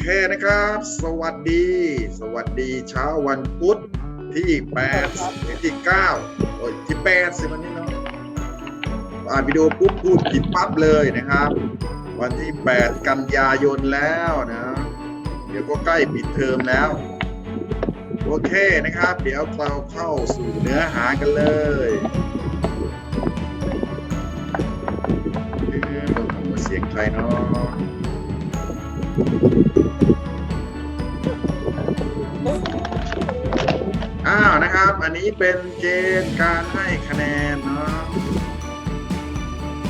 เคนะครับ สวัสดี สวัสดีเช้าวันพุธที่8ถึงที่9โอ้ยที่8สิวันนี้เนาะอ่านวิดีโอปุ๊บพูดผิดปั๊บเลยนะครับ วันที่ 8 กันยายนแล้วนะ เดี๋ยวก็ใกล้ปิดเทอมแล้ว โอเคนะครับ เดี๋ยวเราเข้าสู่เนื้อหากันเลยเออเสียงใครเนาะ อ้าวนะครับ อันนี้เป็นเกณฑ์การให้คะแนนเนาะ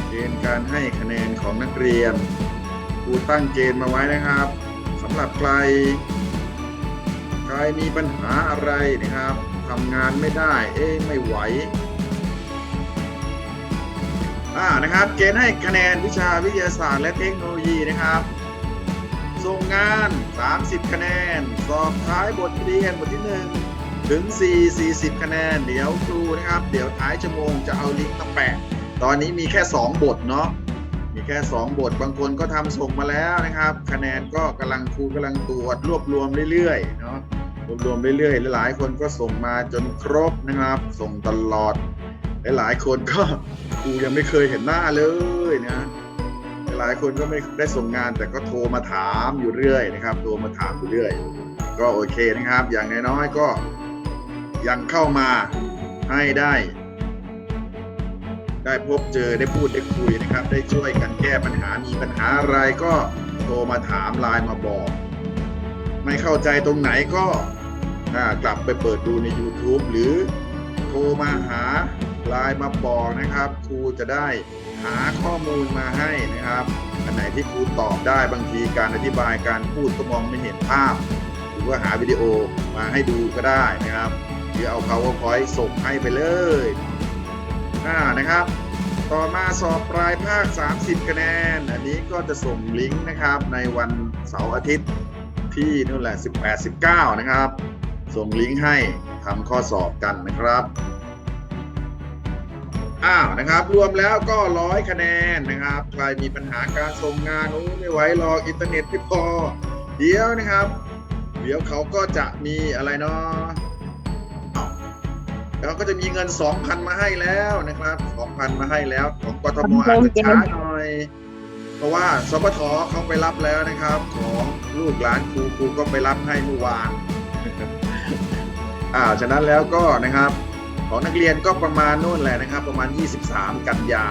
เกณฑ์การให้คะแนนของนักเรียนครูตั้งเกณฑ์มาไว้นะครับสำหรับใครใครมีปัญหาอะไรนะครับทำงานไม่ได้ เอ๊ะไม่ไหวอ่านะครับ เกณฑ์ให้คะแนนวิชาวิทยาศาสตร์และเทคโนโลยีนะครับ ส่งงาน 30 คะแนน สอบท้ายบทเรียนบทที่ 1 ถึง 4 40 คะแนน เดี๋ยวครูนะครับ เดี๋ยวท้ายชั่วโมงจะเอาลิงก์มาแปะ ตอนนี้มีแค่ 2 บทเนาะ มีแค่ 2 บท บางคนก็ทำส่งมาแล้วนะครับ คะแนนก็กำลังครูกำลังตรวจรวบรวมเรื่อยๆ เนาะ รวบรวมเรื่อยๆ หลายๆ คนก็ส่งมาจนครบนะครับ ส่งตลอด หลายๆ คนก็ครูยังไม่เคยเห็นหน้าเลยนะ ลายคนก็ไม่ได้ส่งงาน แต่ก็โทรมาถามอยู่เรื่อยนะครับ โทรมาถามอยู่เรื่อย ก็โอเคนะครับ อย่างน้อยๆก็ยังเข้ามาให้ได้ ได้พบเจอได้พูดได้คุยนะครับ ได้ช่วยกันแก้ปัญหามีปัญหาอะไรก็โทรมาถามไลน์มาบอก ไม่เข้าใจตรงไหนก็กลับไปเปิดดูใน YouTube หรือโทรมาหาไลน์มาบอกนะครับ ครูจะได้ หาข้อมูลมาให้นะครับ อันไหนที่ครูตอบได้บางทีการอธิบายการพูดก็มองไม่เห็นภาพ หรือว่าหาวิดีโอมาให้ดูก็ได้นะครับหรือเอา powerpoint ส่งให้ไปเลยอ่านะครับ ต่อมาสอบปลายภาค 30 คะแนน อันนี้ก็จะส่งลิงก์นะครับในวันเสาร์อาทิตย์ที่นู่นแหละ 18 19 นะครับ ส่งลิงก์ให้ทำข้อสอบกันนะครับ อ้าวนะครับ รวมแล้วก็ร้อยคะแนนนะครับ ใครมีปัญหาการส่งงานโอ้ไม่ไหวรออินเทอร์เน็ตไม่พอ เดี๋ยวนะครับ เดี๋ยวเขาก็จะมีอะไรเนาะอ้าวแล้วก็จะมีเงิน 2,000 มาให้แล้วนะครับ 2,000 มาให้แล้วของกทมอาจจะช้าหน่อย เพราะว่าสปทเขาไปรับแล้วนะครับ ของลูกหลานครูครูก็ไปรับให้เมื่อวานอ่าฉะนั้นแล้วก็นะครับ ของนักเรียนก็ประมาณนู่นแหละนะครับ ประมาณ 23 กันยา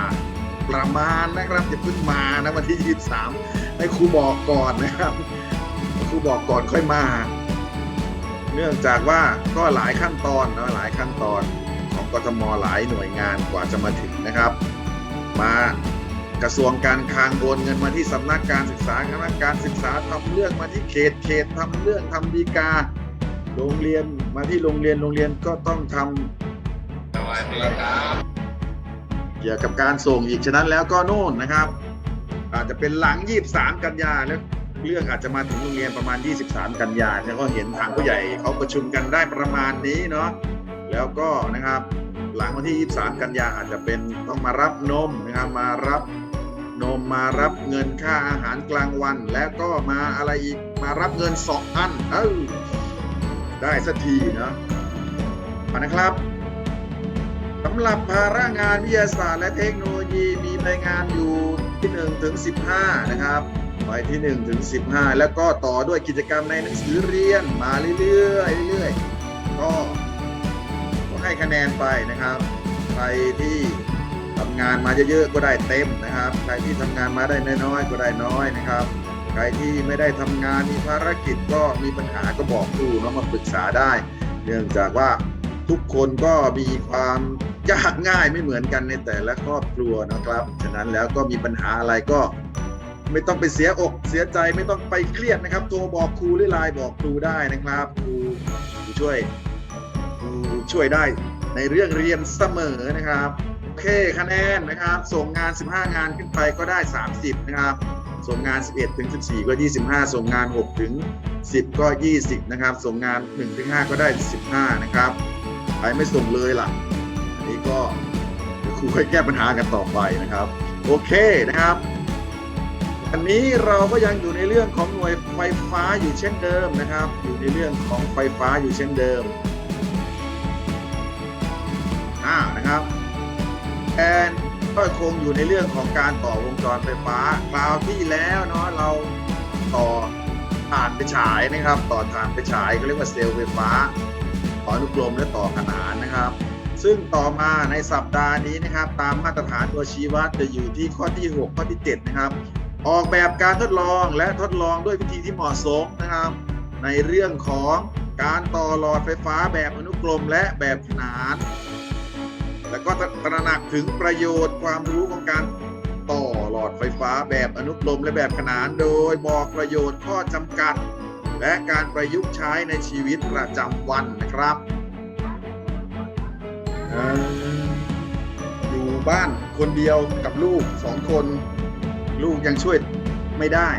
ประมาณนะครับอย่าเพิ่งมานะวันที่ 23 ให้ครูบอกก่อนนะครับครูบอกก่อนค่อยมา เนื่องจากว่าก็หลายขั้นตอนนะหลายขั้นตอนของกทมหลายหน่วยงานกว่าจะมาถึงนะครับ มากระทรวงการคลังโอนเงินมาที่สำนักการศึกษาคณะการศึกษาทำเรื่องมาที่เขตเขตทำเรื่องทำดีกา โรงเรียนมาที่โรงเรียนโรงเรียนก็ต้องทำเกี่ยวกับการส่งอีกฉะนั้นแล้วก็โน่นนะครับ อาจจะเป็นหลัง 23 กันยาแล้วเรื่องอาจจะมาถึงโรงเรียนประมาณ 23 กันยาแล้วก็เห็นทางผู้ใหญ่เขาประชุมกันได้ประมาณนี้เนาะแล้วก็นะครับหลังวันที่ 23 กันยาอาจจะเป็นต้องมารับนมนะครับมารับนมมารับเงินค่าอาหารกลางวัน และก็มาอะไรอีกมารับเงินสองอันเออได้สักทีเนาะนะครับ สำหรับภาระงานวิทยาศาสตร์และเทคโนโลยีมีรายงานอยู่ที่1ถึง15 นะครับไปที่1ถึง15 แล้วก็ต่อด้วยกิจกรรมในหนังสือเรียนมาเรื่อยๆเรื่อยๆก็ก็ให้คะแนนไปนะครับ ใครที่ทำงานมาเยอะๆก็ได้เต็มนะครับ ใครที่ทำงานมาได้น้อยๆก็ได้น้อยนะครับ ใครที่ไม่ได้ทำงานมีภารกิจก็มีปัญหาก็บอกครูเนาะมาปรึกษาได้ เนื่องจากว่าทุกคนก็มีความ ยากง่ายไม่เหมือนกันในแต่ละครอบครัวนะครับ ฉะนั้นแล้วก็มีปัญหาอะไรก็ไม่ต้องไปเสียอกเสียใจไม่ต้องไปเครียดนะครับโทรบอกครูหรือไลน์บอกครูได้นะครับครูครูช่วยครูช่วยได้ในเรื่องเรียนเสมอนะครับโอเคคะแนนนะครับ ส่งงาน 15 งานขึ้นไปก็ได้ 30 นะครับ ส่งงาน 11ถึง14 ก็ 25 ส่งงาน 6 ถึง 10 ก็ 20 นะครับ ส่งงาน 1 ถึง 5 ก็ได้ 15 นะครับใครไม่ส่งเลยล่ะ นี้ก็ครูค่อยแก้ปัญหากันต่อไปนะครับ โอเคนะครับ อันนี้เราก็ยังอยู่ในเรื่องของหน่วยไฟฟ้าอยู่เช่นเดิมนะครับ อยู่ในเรื่องของไฟฟ้าอยู่เช่นเดิมอ่านะครับแอนก็คงอยู่ในเรื่องของการต่อวงจรไฟฟ้าคราวที่แล้วเนาะเราต่อถ่านไปฉายนะครับ ต่อถ่านไปฉายเขาเรียกว่าเซลล์ไฟฟ้า ต่ออนุกรมและต่อขนานนะครับ ซึ่งต่อมาในสัปดาห์นี้นะครับ ตามมาตรฐานตัวชี้วัดจะอยู่ที่ข้อที่ 6 ข้อที่ 7 นะครับ ออกแบบการทดลองและทดลองด้วยวิธีที่เหมาะสมนะครับ ในเรื่องของการต่อหลอดไฟฟ้าแบบอนุกรมและแบบขนาน แล้วก็ตระหนักถึงประโยชน์ความรู้ของการต่อหลอดไฟฟ้าแบบอนุกรมและแบบขนาน โดยบอกประโยชน์ข้อจำกัด และการประยุกต์ใช้ในชีวิตประจำวันนะครับ อ่ออยู่บ้านคนเดียวกับลูกสองคน ลูกยังช่วยไม่ได้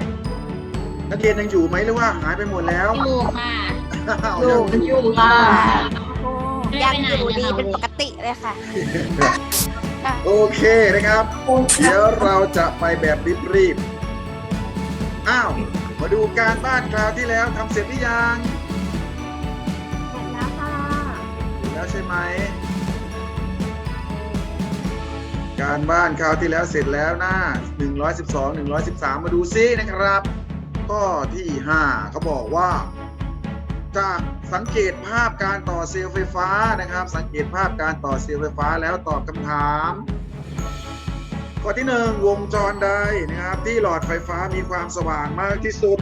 นักเรียนยังอยู่ไหมหรือว่าหายไปหมดแล้วอยู่ค่ะอ้าวอยู่ยังอยู่ค่ะยังอยู่ดีเป็นปกติเลยค่ะ โอเคนะครับ เดี๋ยวเราจะไปแบบรีบๆอ้าว มาดูการบ้านคราวที่แล้วทำเสร็จหรือยัง เสร็จแล้วค่ะ เสร็จแล้วใช่ไหม การบ้านคราวที่แล้วเสร็จแล้วหน้า 112 113 มาดูซินะครับ ข้อที่ 5 เขาบอกว่า จากสังเกตภาพการต่อเซลล์ไฟฟ้านะครับ สังเกตภาพการต่อเซลล์ไฟฟ้าแล้วตอบคำถาม ข้อที่ 1 วงจรใดนะครับ ที่หลอดไฟฟ้ามีความสว่างมากที่สุด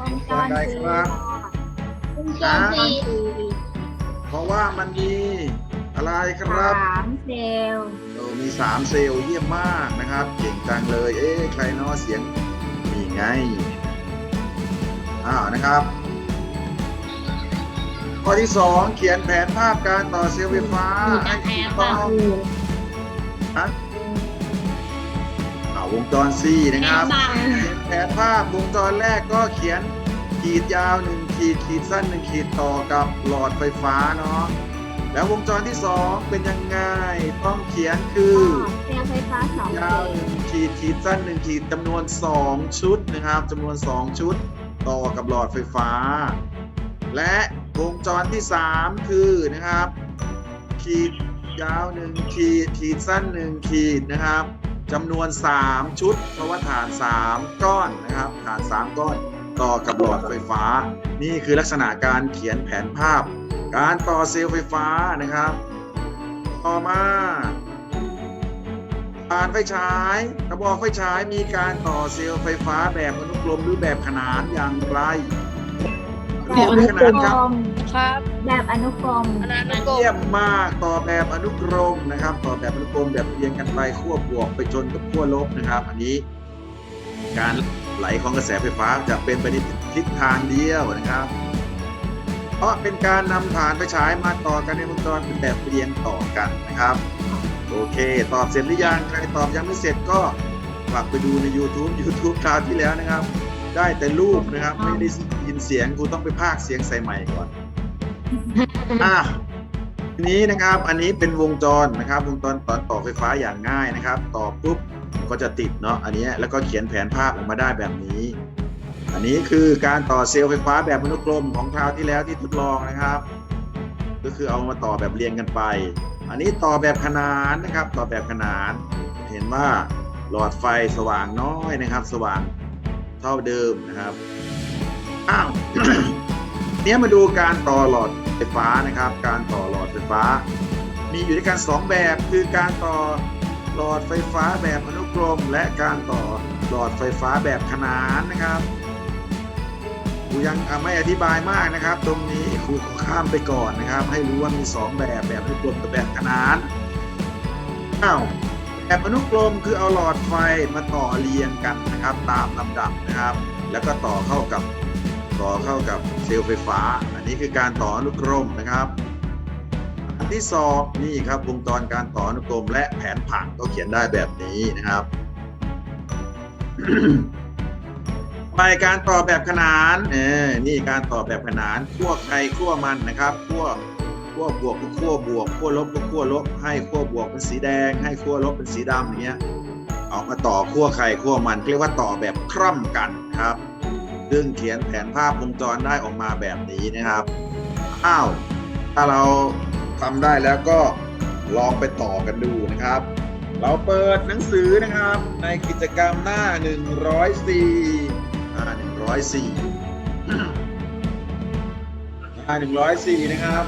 วงจรได้สีครับวงจรสี่เพราะว่ามันมี อะไรครับสามเซลล์โอ้มี3เซลล์เยี่ยมมากนะครับ เก่งจังเลย เอ๊ะใครเนาะเสียงนี่ไงอ้าวนะครับข้อที่2เขียนแผนภาพการต่อเซลล์ไฟฟ้าอยู่จะให้แพ้ถูกป่ะต้องฮะอ่าวงจร C นะครับแพ้บังเขียนแผนภาพวงจรแรกก็เขียนขีดยาวหนึ่งขีดขีดสั้นหนึ่งขีดต่อกับหลอดไฟฟ้าเนาะ แล้ววงจรที่สองเป็นยังไง ต้องเขียนคือเซลล์ไฟฟ้าสองเซยาวลล์หนึ่งขีดขีดสั้นหนึ่งขีดจำนวนสองชุดนะครับจำนวนสองชุด ต่อกับหลอดไฟฟ้า และวงจรที่สามคือนะครับ ขีดยาวหนึ่งขีดขีดสั้นหนึ่งขีดนะครับจำนวน 3 ชุด เพราะว่าฐาน 3 ก้อนนะครับฐาน 3 ก้อนต่อกับหลอดไฟฟ้า นี่คือลักษณะการเขียนแผนภาพ การต่อเซลล์ไฟฟ้านะครับ ต่อมาฐานไฟฉายกระบอกไฟฉายมีการต่อเซลล์ไฟฟ้าแบบอนุกรมหรือแบบขนานอย่างไรแบบอนุขกนารนมครับครับ แบบอนุกรมเยี่ยมมากต่อแบบอนุกรมนะครับ ต่อแบบอนุกรมแบบเรียงกันไปขั้วบวกไปชนกับขั้วลบนะครับ อันนี้ การไหลของกระแสไฟฟ้าจะเป็นไปในทิศทางเดียวนะครับเพ ราะเป็นการนำฐานไฟฉายมาต่อกันในวงจรเป็นแบบเรียงต่อกันนะครับ โอเค ตอบเสร็จหรือยังใครตอบยังไม่เสร็จก็กลับไปดูใน YouTube YouTube คราวที่แล้วนะครับ ได้แต่รูปนะครับ ไม่ได้ยินเสียงกูต้องไปพากย์เสียงใส่ใหม่ก่อนอะทีนี้นะครับ อันนี้เป็นวงจรนะครับ วงจรตอนต่อไฟฟ้าอย่างง่ายนะครับ ต่อปุ๊บก็จะติดเนาะอันเนี้ยแล้วก็เขียนแผนภาพออกมาได้แบบนี้ อันนี้คือการต่อเซลล์ไฟฟ้าแบบอนุกรมของคราวที่แล้วที่ทดลองนะครับ ก็คือเอามาต่อแบบเรียงกันไป อันนี้ต่อแบบขนานนะครับ ต่อแบบขนาน เห็นว่าหลอดไฟสว่างน้อยนะครับ สว่างเท่าเดิมนะครับอ้าวเนี้ยมาดูการต่อหลอดไฟฟ้านะครับ การต่อหลอดไฟฟ้า มีอยู่ด้วยกันสองแบบคือการต่อหลอดไฟฟ้าแบบอนุกรม และการต่อหลอดไฟฟ้าแบบขนานนะครับ รูยังไม่อธิบายมากนะครับ ตรงนี้ครูขอข้ามไปก่อนนะครับ ให้รู้ว่ามีสองแบบแบบอนุกรมกับแบบขนานอ้าวแบบอนุกรมคือเอาหลอดไฟมาต่อเรียงกันนะครับ ตามลำดับนะครับ แล้วก็ต่อเข้ากับต่อเข้ากับเซลล์ไฟฟ้า อันนี้คือการต่ออนุกรมนะครับอันที่สองนี่ครับวงจรการต่ออนุกรมและแผนผังก็เขียนได้แบบนี้นะครับ ไปการต่อแบบขนานเออนี่การต่อแบบขนานขั้วใครขั้วมันนะครับขั้วขั้วบวกก็ขั้วบวกขั้วลบก็ขั้วลบ ให้ขั้วบวกเป็นสีแดง ให้ขั้วลบเป็นสีดำอย่างเงี้ยเอามาต่อขั้วไข่ขั้วมันเรียกว่าต่อแบบคร่ำกันครับซึ่งเขียนแผนภาพวงจรได้ออกมาแบบนี้นะครับอ้าวถ้าเราทำได้แล้วก็ลองไปต่อกันดูนะครับ เราเปิดหนังสือนะครับในกิจกรรมหน้า 104 หน้า104หน้า104นะครับ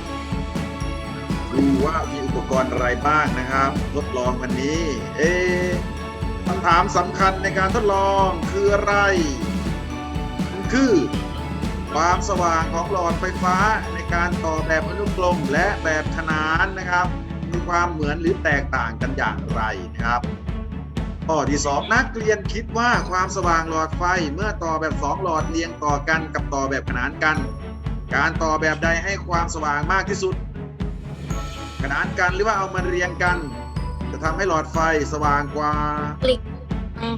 ดูว่ามีอุปกรณ์อะไรบ้างนะครับ ทดลองวันนี้ เอ๊ะคำถามสำคัญในการทดลองคืออะไรมันคือความสว่างของหลอดไฟฟ้าในการต่อแบบอนุกรมและแบบขนานนะครับ มีความเหมือนหรือแตกต่างกันอย่างไรนะครับ ข้อที่สองนักเรียนคิดว่าความสว่างหลอดไฟเมื่อต่อแบบสองหลอดเรียงต่อกันกับต่อแบบขนานกัน การต่อแบบใดให้ความสว่างมากที่สุด ขนานกันหรือว่าเอามาเรียงกัน จะทำให้หลอดไฟสว่างกว่า กลิก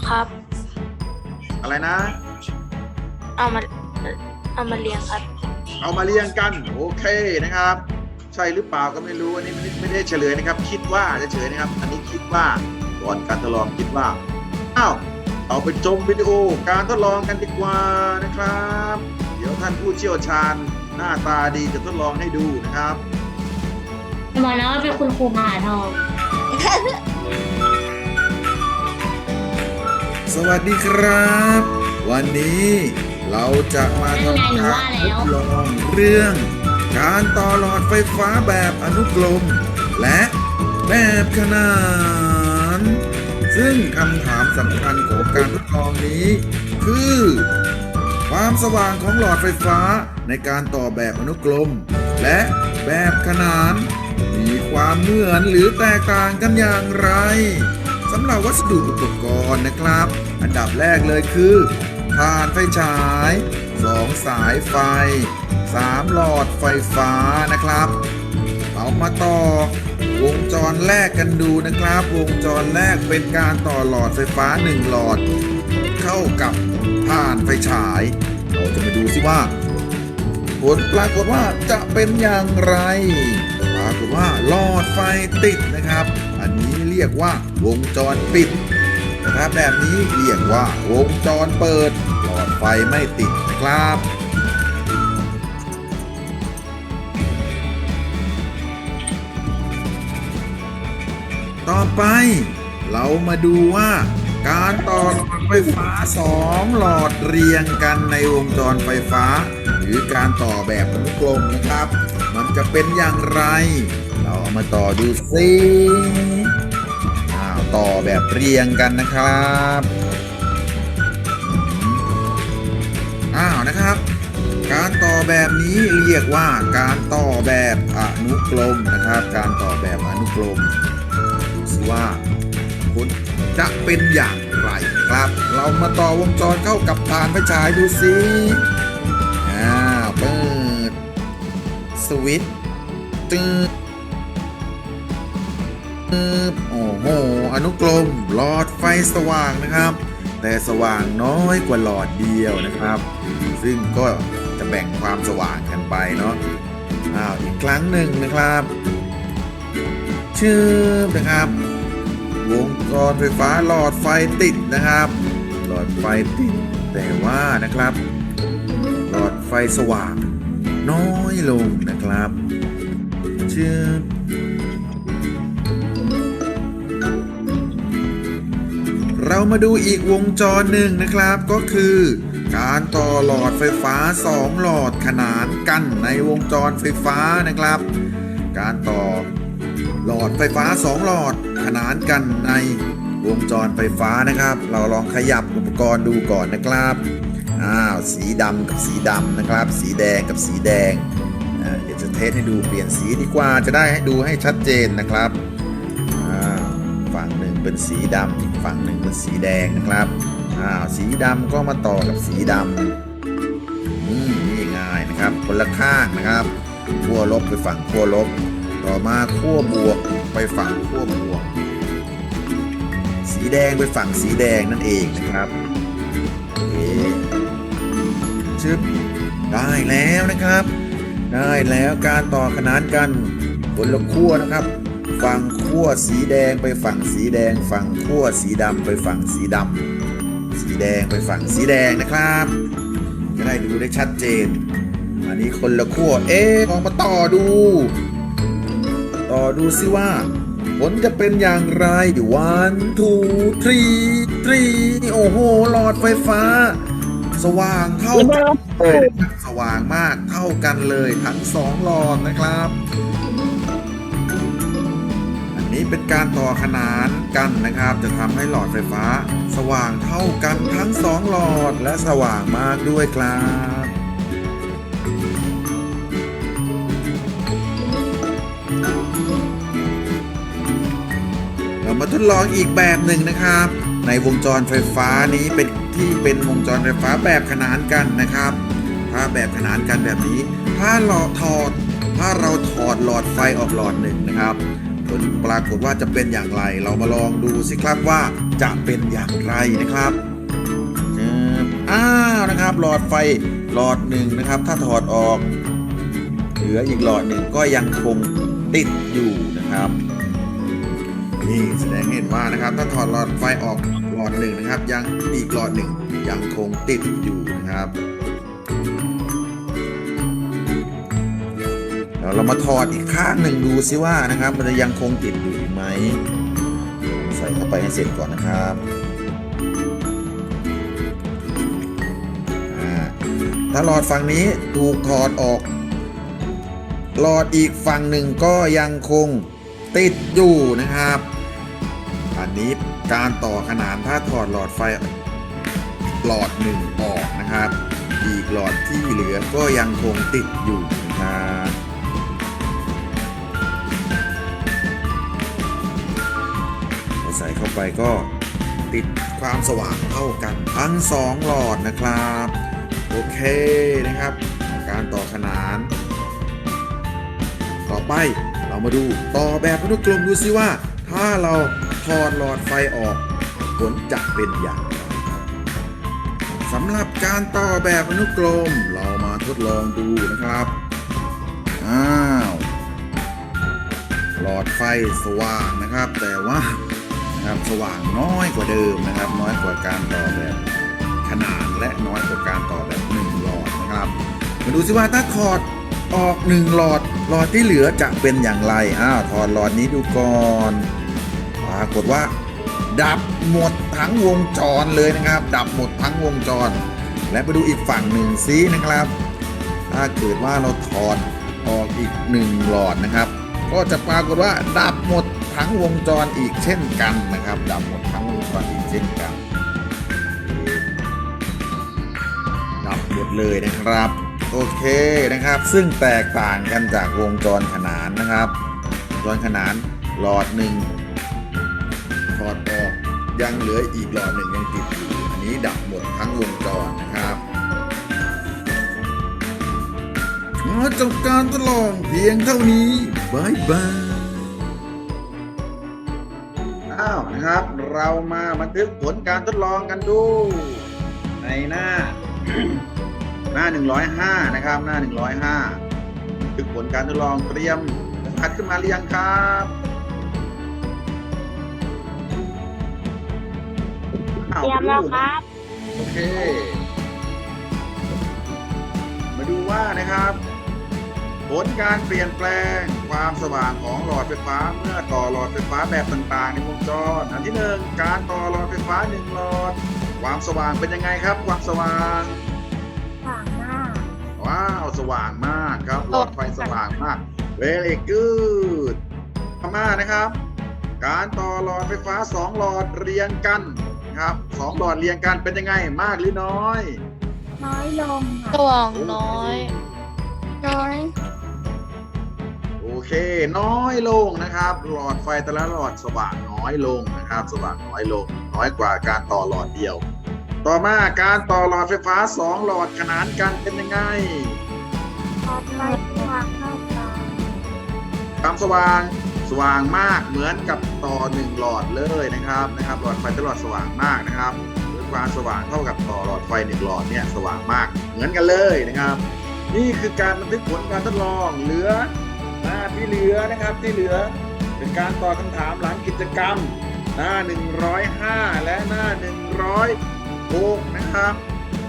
ครับ อะไรนะ เอามาเอามาเรียงครับ เอามาเรียงกันโอเคนะครับ ใช่หรือเปล่าก็ไม่รู้อันนี้ไม่ได้ไม่ได้เฉลยนะครับ คิดว่าเฉยๆนะครับ อันนี้คิดว่า ก่อนการทดลองคิดว่าอ้าวเอาไปชมวิดีโอการทดลองกันดีกว่านะครับ เดี๋ยวท่านผู้เชี่ยวชาญหน้าตาดีจะทดลองให้ดูนะครับบอกแล้วว่าเป็นคุณครูมหาทอง สวัสดีครับ วันนี้เราจะมาทำการทดลองเรื่อง การต่อหลอดไฟฟ้าแบบอนุกรมและแบบขนาน ซึ่งคำถามสำคัญของการทดลองนี้ คือ ความสว่างของหลอดไฟฟ้าในการต่อแบบอนุกรม และแบบขนาน มีความเหมือนหรือแตกต่างกันอย่างไรสำหรับวัสดุอุปกรณ์นะครับ อันดับแรกเลยคือถ่านไฟฉาย 2 สายไฟ 3 หลอดไฟฟ้านะครับ เอามาต่อวงจรแรกกันดูนะครับ วงจรแรกเป็นการต่อหลอดไฟฟ้า 1 หลอด เข้ากับถ่านไฟฉาย เราจะมาดูสิว่า ผลปรากฏว่าจะเป็นอย่างไร ปรากฏว่าหลอดไฟติดนะครับ อันนี้เรียกว่าวงจรปิดนะครับแบบนี้เรียกว่าวงจรเปิด หลอดไฟไม่ติดนะครับ ต่อไป เรามาดูว่า การต่อหลอดไฟฟ้าสองหลอดเรียงกันในวงจรไฟฟ้า หรือการต่อแบบอนุกรมนะครับ มันจะเป็นอย่างไร เราเอามาต่อดูสิอ้าวต่อแบบเรียงกันนะครับอ้าวนะครับ การต่อแบบนี้เรียกว่าการต่อแบบอนุกรมนะครับ การต่อแบบอนุกรม ว่าผลจะเป็นอย่างไรครับ เรามาต่อวงจรเข้ากับฐานไฟฉายดูสิอ้าวเปิดสวิตช์ตึ๊บตึ๊บโอ้โห อนุกรมหลอดไฟสว่างนะครับ แต่สว่างน้อยกว่าหลอดเดียวนะครับ ซึ่งก็จะแบ่งความสว่างกันไปเนาะอ้าวอีกครั้งหนึ่งนะครับ ชื่อนะครับ วงจรไฟฟ้าหลอดไฟติดนะครับ หลอดไฟติดแต่ว่านะครับ หลอดไฟสว่างน้อยลงนะครับชื่อเรามาดูอีกวงจรหนึ่งนะครับก็คือ การต่อหลอดไฟฟ้า 2 หลอดขนานกันในวงจรไฟฟ้านะครับ การต่อ หลอดไฟฟ้า 2 หลอดขนานกันในวงจรไฟฟ้านะครับ เราลองขยับอุปกรณ์ดูก่อนนะครับอ้าวสีดำกับสีดำนะครับ สีแดงกับสีแดงเดี๋ยวจะเทสให้ดูเปลี่ยนสีดีกว่าจะได้ให้ดูให้ชัดเจนนะครับอ้าฝั่งหนึ่งเป็นสีดำอีกฝั่งหนึ่งเป็นสีแดงนะครับอ้าวสีดำก็มาต่อกับสีดำอืมนี่ง่ายนะครับคนละข้างนะครับขั้วลบไปฝั่งขั้วลบ ต่อมาขั้วบวก ไปฝั่งขั้วบวก สีแดงไปฝั่งสีแดงนั่นเองนะครับโอชึบได้แล้วนะครับ ได้แล้วการต่อขนานกันคนละขั้วนะครับ ฝั่งขั้วสีแดงไปฝั่งสีแดง ฝั่งขั้วสีดำไปฝั่งสีดำสีแดงไปฝั่งสีแดงนะครับ จะได้ดูได้ชัดเจน อันนี้คนละขั้วเอ๊ะลองมาต่อดู ดูซิว่า ผลจะเป็นอย่างไร one two three three โอ้โหหลอดไฟฟ้า สว่างเท่ากันเลยนะครับสว่างมากเท่ากันเลยทั้งสองหลอดนะครับ อันนี้เป็นการต่อขนานกันนะครับ จะทำให้หลอดไฟฟ้า สว่างเท่ากันทั้งสองหลอดและสว่างมากด้วยครับ มาทดลองอีกแบบหนึ่งนะครับ ในวงจรไฟฟ้านี้เป็นที่เป็นวงจรไฟฟ้าแบบขนานกันนะครับ ถ้าแบบขนานกันแบบนี้ ถ้าเราถอด ถ้าเราถอดหลอดไฟออกหลอดหนึ่งนะครับ ผลปรากฏว่าจะเป็นอย่างไร เรามาลองดูสิครับว่าจะเป็นอย่างไรนะครับอ้าวนะครับ หลอดไฟหลอดหนึ่งนะครับ ถ้าถอดออก เหลืออีกหลอดหนึ่งก็ยังคงติดอยู่นะครับ นี่แสดงให้เห็นว่านะครับ ถ้าถอดหลอดไฟออกหลอดหนึ่งนะครับ ยังอีกหลอดหนึ่งยังคงติดอยู่นะครับเดี๋ยวเรามาถอดอีกข้างหนึ่งดูซิว่านะครับ มันจะยังคงติดอยู่ไหมใส่เข้าไปให้เสร็จก่อนนะครับถ้าหลอดฝั่งนี้ถูกถอดออกหลอดอีกฝั่งหนึ่งก็ยังคงติดอยู่นะครับ อันนี้การต่อขนานถ้าถอดหลอดไฟหลอดหนึ่งออกนะครับ อีกหลอดที่เหลือก็ยังคงติดอยู่นะครับใส่เข้าไปก็ติดความสว่างเท่ากันทั้งสองหลอดนะครับ โอเคนะครับ การต่อขนาน ต่อไปเรามาดูต่อแบบอนุกรมดูซิว่า ถ้าเรา ถอดหลอดไฟออก ผลจะเป็นอย่างไรสำหรับการต่อแบบอนุกรมเรามาทดลองดูนะครับ อ้าว หลอดไฟสว่างนะครับ แต่ว่านะครับสว่างน้อยกว่าเดิมนะครับ น้อยกว่าการต่อแบบขนานและน้อยกว่าการต่อแบบหนึ่งหลอดนะครับ มาดูซิว่าถ้าถอดออกหนึ่งหลอดหลอดที่เหลือจะเป็นอย่างไร อ้าวถอดหลอดนี้ดูก่อน ปรากฏว่า ดับหมดทั้งวงจรเลยนะครับ ดับหมดทั้งวงจร และไปดูอีกฝั่งหนึ่งซินะครับ ถ้าเกิดว่าเราถอดออกอีกหนึ่งหลอดนะครับ ก็จะปรากฏว่าดับหมดทั้งวงจรอีกเช่นกันนะครับ ดับหมดทั้งวงจรอีกเช่นกัน ดับหมดเลยนะครับโอเคนะครับซึ่งแตกต่างกันจากวงจรขนานนะครับวงจรขนานหลอดหนึ่ง ถอดออกยังเหลืออีกหลอดหนึ่งยังติดอยู่อันนี้ดับหมดทั้งวงจรนะครับมาจบการทดลองเพียงเท่านี้บายบายอ้าวนะครับ เรามาบันทึกผลการทดลองกันดู ในหน้า หน้า 105 นะครับ หน้า 105บันทึกผลการทดลองเตรียมขัดขึ้นมาหรือยังครับ รียมแล้วครับ โอเค มาดูว่านะครับ ผลการเปลี่ยนแปลงความสว่างของหลอดไฟฟ้าเมื่อต่อหลอดไฟฟ้าแบบต่างๆ ในวงจร อันที่หนึ่งการต่อหลอดไฟฟ้าหนึ่งหลอด ความสว่างเป็นยังไงครับ ความสว่างฝั่งหน้าว้าวสว่างมากครับหลอดไฟสว่างมาก very good ต่อมานะครับ การต่อหลอดไฟฟ้าสองหลอดเรียงกัน นะครับสองหลอดเรียงกันเป็นยังไงมากหรือน้อย น้อยลงสค่ะว่างน้อย น้อยโอเค น้อยลงนะครับ หลอดไฟแต่ละหลอดสว่างน้อยลงนะครับ สว่างน้อยลง น้อยกว่าการต่อหลอดเดียว ต่อมาการต่อหลอดไฟฟ้าสองหลอดขนานกันเป็นยังไงพอไฟสว่างเท่ากันความสว่าง สว่างมากเหมือนกับต่อหนึ่งหลอดเลยนะครับนะครับหลอดไฟแต่ละหลอดสว่างมากนะครับหรือความสว่างเท่ากับต่อหลอดไฟหนึ่งหลอดเนี่ยสว่างมากเหมือนกันเลยนะครับ นี่คือการบันทึกผลการทดลองเหลือหน้าที่เหลือนะครับที่เหลือเป็นการตอบคำถามหลังกิจกรรม หน้า 105 และหน้า 106 นะครับ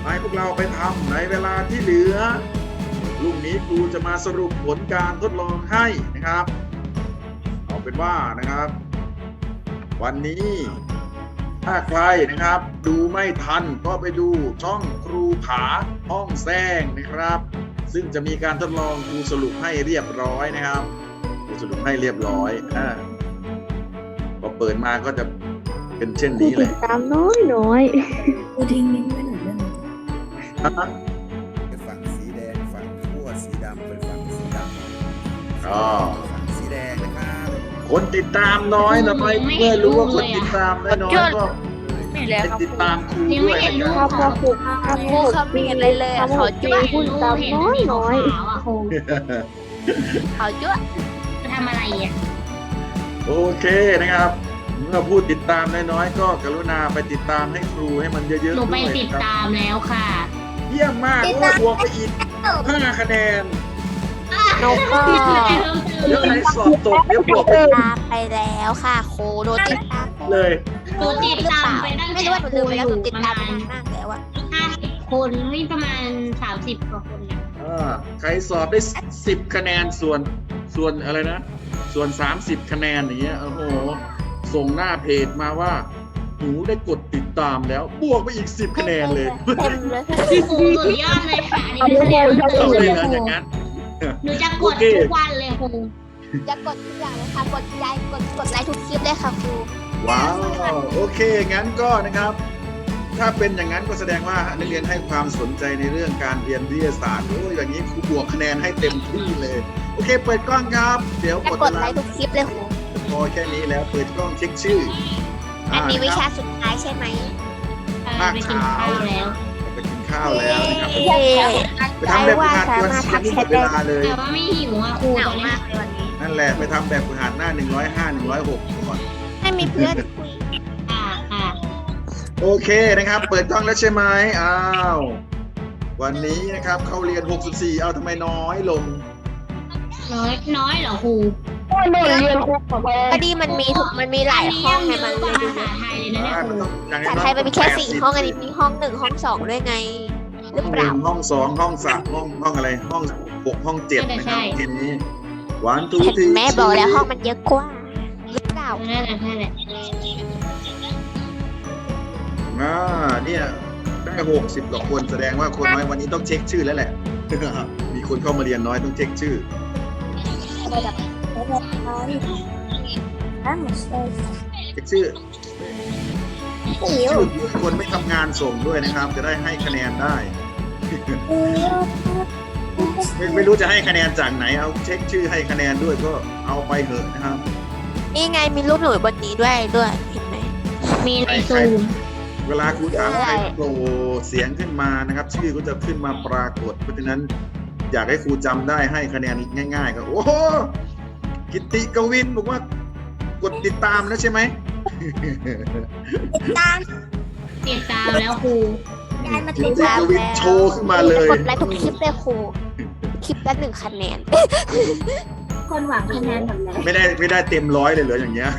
ให้พวกเราไปทำในเวลาที่เหลือพรุ่งนี้ครูจะมาสรุปผลการทดลองให้นะครับ เอาเป็นว่านะครับ วันนี้ถ้าใครนะครับ ดูไม่ทันก็ไปดูช่องครูผาห้องแซงนะครับ ซึ่งจะมีการทดลองครูสรุปให้เรียบร้อยนะครับครูสรุปให้เรียบร้อยอ่าพอเปิดมาก็จะเป็นเช่นนี้เลยตามน้อยน้อยกูทิ้งมิ้นท์ไว้หน่อยได้ไหมไปฝั่งสีแดงฝั่งขั้วสีดำไปฝั่งสีดำอ๋อ คนติดตามน้อยทำไมเมื่อรู้ว่าคนติดตามได้น้อยก็ไม่แล้วไปครับติดตามครูยังด้ไม่วยเห็นรูนะปครับพอพอผูกทำครูเขาไม่เห็นเลยเลยอะเขาจ้วะพูดตามน้อยน้อยขาวๆอะครูเขาจ้วะจะทำอะไรอะโอเคนะครับเมื่อพูดติดตามน้อยๆก็กรุณาไปติดตามให้ครูให้มันเยอะๆหด้วยนูไปนะครับติดตามแล้วค่ะ เยี่ยมมากโอ้บวกไปอีก5คะแนนห นูก็เดี๋ยวใครสอบตกเดี๋ยวบวกไปตามไปแล้วค่ะครูโดนติดตามเลยหนูติดตามไปตั้งไม่แต่รู้ว่าหนูลืมไปแล้วหนูติดประตามมาไปณนานมากแล้วอะห้าสิบคนไม่ประมาณสามสิบกว่าคนนะอ่าใครสอบได้10คะแนนส่วนส่วนอะไรนะ ส่วน30คะแนนอย่างเงี้ยโอ้โหส่งหน้าเพจมาว่าหนูได้กดติดตามแล้ว บวกไปอีก10คะแนนเลยเต็มเลยครูสุดยอดเลยค่ะอันนี้เป็นคะแนนเอาสูงเลยเลยนะคอย่างรูนั้น หนูจะกดโอเคทุกวันเลยครูจะกดทุกอย่างเลยค่ะ กดไลค์กดกดไลค์ทุกคลิปเลยค่ะครูว้าวโอเค งั้นก็นะครับ ถ้าเป็นอย่างนั้นก็แสดงว่านักเรียนให้ความสนใจในเรื่องการเรียนวิทยาศาสตร์โอ้ยอย่างนี้ครูบวกคะแนนให้เต็มที่เลย โอเค เปิดกล้องครับ เดี๋ยวหมจะดกเวดไลลาค์ทุกคลิปเลยครูพอแค่นี้แล้วเปิดกล้องเช็คชื่ออันนี้วิาชาสุดท้ายใช่ไหมไปกินข้าวแล้วไปกิน ข้าวแล้วนะครับเย้ไปทำแบบฝึกหัดตัวยังไม่หมดเวลาเลย แต่ว่าไม่หิวอะครูเหงาตอนนี้มากเลยวันนี้นั่นแหละไปทำแบบฝึกหัดหน้า 105 106ก่อนให้มีเพื่อนคุยค่ะค่ะโอเคนะครับ เปิดกล้องแล้วใช่ไหมอ้าววันนี้นะครับเข้าเรียน 64 เอาทำไมน้อยลง น้อยน้อยเหรอครู หนูเรียนครูกับแม่พอดีมันมีถูกมันมีหลายห้องไงมันกเลว่ายดูภาษาไทยเลยนะเนี่ยอ่าคมันรูต้องอย่างแต่น้อยไทยมันมีแค่สี่80ห้องอันนี้มีห้องหนึ่งห้องสองด้วยไงหรือห้องเปหนึ่ล่างห้องสองห้องสามห้องห้องอะไร ห้องหกห้องเจ็ดนะครับทีนี้วันทูเห็นทีแม่บอกแล้วห้องมันเยอะกว่าหรือเปล่านั่นแหละนั่นแหละอ่าเนี่ยได้หกสิบกว่าคนแสดงว่าคนน้อยวันนี้ต้องเช็คชื่อแล้วแหละมีคนเข้ามาเรียนน้อยต้องเช็คชื่อ เช็คชื่อชื่อคนไม่ทำงานส่งด้วยนะครับ จะได้ให้คะแนนได้ ไม่ไม่รู้จะให้คะแนนจากไหนเอาเช็คชื่อให้คะแนนด้วยก็เอาไปเถอะนะครับ นี่ไงมีรูปหนูบนนี้ด้วยด้วยเห็นไหมมีในซูมเวลาครูถามใครโผล่เสียงขึ้นมานะครับ ชื่อก็จะขึ้นมาปรากฏ เพราะฉะนั้นอยากให้ครูจำได้ให้คะแนนง่าย ๆ ก็โอ้โห กิตติกวินบอกว่ากดติดตามแล้วใช่ไหมตามติดตามแล้วครูยายมากิติตดติตามกวินแล้วโชว์ขึ้นมาเลยกดไลค์ทุกคลิปเลยครูคลิปละหนึ่งคะแนน คนหวังคะแนนหมดแล้วไม่ได้ไม่ได้เต็มร้อยเลยเหรออย่างเงี้ย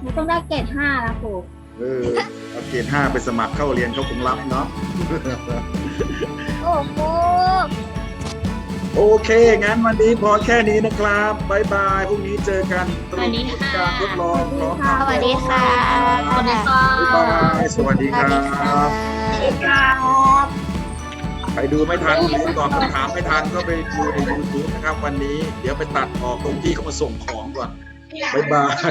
หนูต้องได้เกรดห้าแล้วครูเออเอาเกณฑ์ห้าไปสมัครเข้าเรียนเขาคงรับเนาะโอ้โห โอเค งั้นวันนี้พอแค่นี้นะครับบ๊ายบายพรุ่งนี้เจอกันตรงการทดลองพร้อมสวัสดีค่ะสวัสดีค่ะบ๊ายบายสวัสดีสควัสรัดีค่ะบไปดูไม่ทันหรือตอบคำถามไม่ทันก็ไปดูใน YouTube นะครับวันนี้ เดี๋ยวไปตัดออกตรงที่เขามาส่งของก่อนบ๊ายบาย